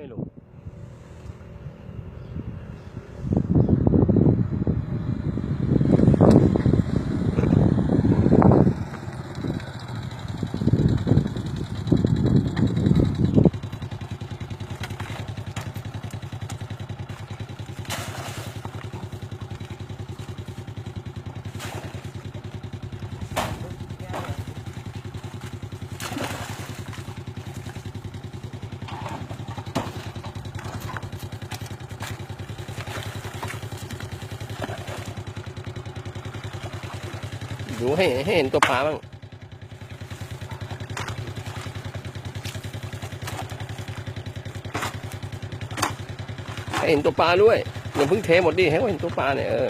Melo. ดูให้ให้เห็นตัวปลาบ้างให้เห็นตัวปลาด้วยอย่าเพิ่งเทหมดดิให้เห็นตัวปลาเนี่ยเออ